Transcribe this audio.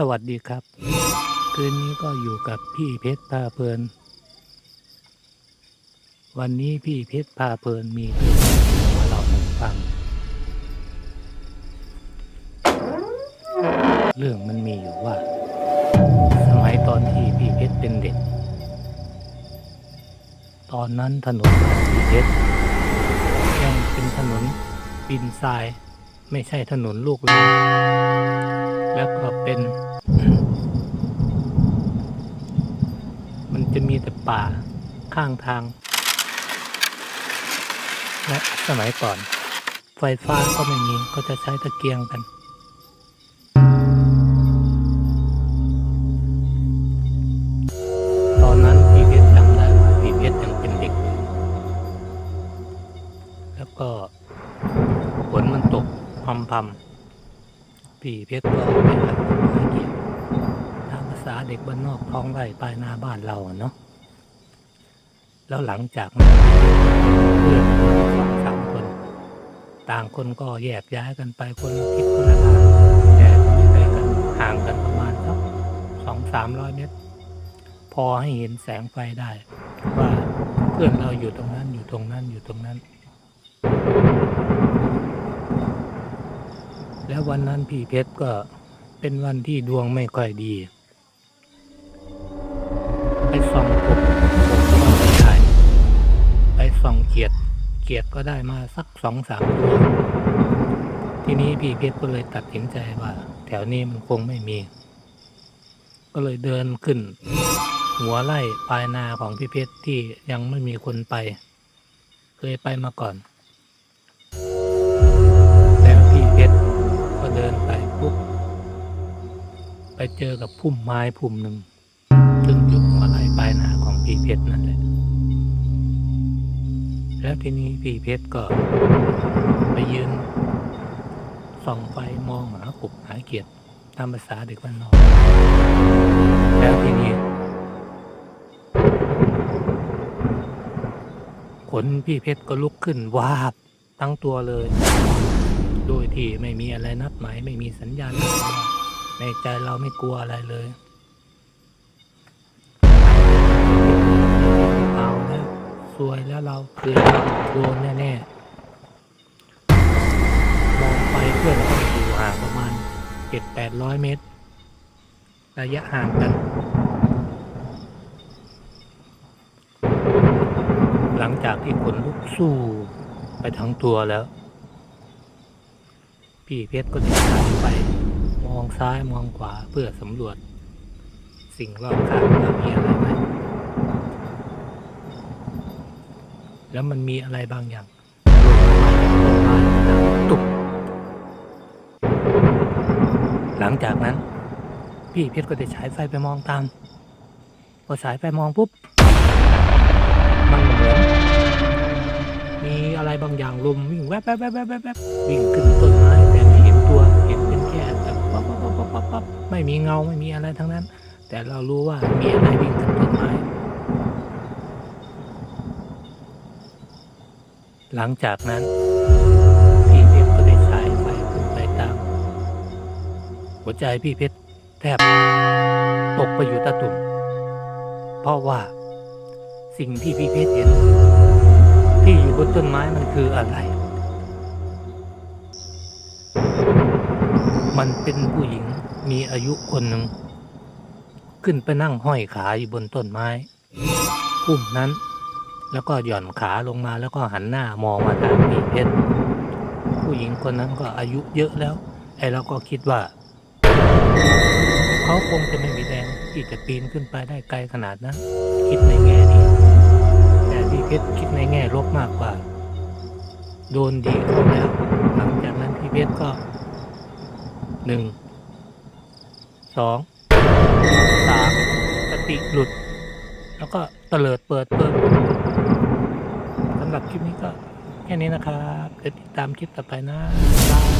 สวัสดีครับ คืนนี้ก็อยู่กับพี่เพชรพาเพลิน วันนี้พี่เพชรพาเพลินมีเรื่องมาเล่าให้ฟัง เรื่องมันมีอยู่ว่า สมัยตอนที่พี่เพชรเป็นเด็ก ตอนนั้นถนนพี่เพชรยังเป็นถนนดินทราย ไม่ใช่ถนนลูกรัง แล้วก็เป็น มันจะมีแต่ป่าข้างทาง และสมัยก่อน ไฟฟ้าก็ไม่มีก็จะใช้ตะเกียงกันตอนนั้นพี่เพชรจำ ได้ว่าพี่เพชรยังเป็นเด็กอยู่แล้วก็ฝนมันตกพรำพำๆพี่ไปหาหาเกี่ยวตามภาษาเด็กบ้านนอกท้องไร่ปลายนาบ้านเราเนาะแล้วหลังจากนั้นเพื่อนสองสามคน ต่างคนก็แยกย้ายกันไปคนละทิศคนละทางแต่ไม่ไกลกันห่างกันประมาณสักสองสามร้อยเมตร พอให้เห็นแสงไฟได้ ว่าเพื่อนเราอยู่ตรงนั้นอยู่ตรงนั้นอยู่ตรงนั้น แล้ววันนั้นพี่เพชรก็เป็นวันที่ดวงไม่ค่อยดี ไปส่องกบกบก็ไม่ได้ไปส่องเขียดเขียดก็ได้มาสักสองสามตัวทีนี้พี่เพชรก็เลยตัดสินใจว่า แถวนี้มันคงไม่มี ก็เลยเดินขึ้น หัวไล่ปลายนาของพี่เพชรที่ยังไม่มีคนไป เคยไปมาก่อน ไปเจอกับพุ่มไม้พุ่มหนึ่งซึ่งอยู่หัวไล่ปลายนาของพี่เพชรนั่นแหละ แล้วทีนี้พี่เพชรก็ไปยืนส่องไฟมองหากบหาเกียรติตามภาษาเด็กวันนอกแล้วทีนี้ขนพี่เพชรก็ลุกขึ้นวาบทั้งตัวเลย โดยที่ไม่มีอะไรนัดหมายไม่มีสัญญาณอะไร ในใจเราไม่กลัวอะไรเลยเอาแล้วสวยแล้วเราคือโดนแน่ๆมองไปเพื่อนก็อยู่ห่างประมาณเจ็ดแปดร้อยเมตร ระยะห่างกัน หลังจากที่ขนลุกสู้ไปทั้งตัวแล้ว พี่เพชรก็ได้หันไป องซ้ายมองขวาเพื่อสำรวจ สิ่งรอบข้างว่ามีอะไรไหมแล้วมันมีอะไรบางอย่างตุกหลังจากนั้น พี่เพชรก็ได้ฉายไฟไปมองตามพอฉายไฟมองปุ๊บ มันเหมือนมีอะไรบางอย่างลมวิ่งแวบแวบแวบแวบแวบวิ่งขึ้นต้นไม้ ปั๊บไม่มีเงาไม่มีอะไรทั้งนั้น แต่เรารู้ว่ามีอะไรวิ่งขึ้นต้นไม้หลังจากนั้นพี่เพชรก็ได้ฉายไฟขึ้นไปตาม หัวใจพี่เพชรแทบตกไปอยู่ตะตุ่มเพราะว่าสิ่งที่พี่เพชรเห็นที่อยู่บนต้นไม้มันคืออะไร มันเป็นผู้หญิง มีอายุคนหนึ่ง ขึ้นไปนั่งห้อยขาอยู่บนต้นไม้พุ่มนั้น แล้วก็หย่อนขาลงมาแล้วก็หันหน้ามองมาทางพี่เพชรผู้หญิงคนนั้นก็อายุเยอะแล้ว ไอ้เราก็คิดว่า เขาคงจะไม่มีแรงที่จะปีนขึ้นไปได้ไกลขนาดนั้นคิดในแง่นี้แต่พี่เพชรคิดในแง่ลบมากกว่า โดนดีเข้าแล้วหลังจากนั้นพี่เพชรก็หนึ่ง สองสามสติหลุด แล้วก็เตลิดเปิดเปิดสำหรับคลิปนี้ก็แค่นี้นะครับเดี๋ยวติดตามคลิปต่อไปนะบาย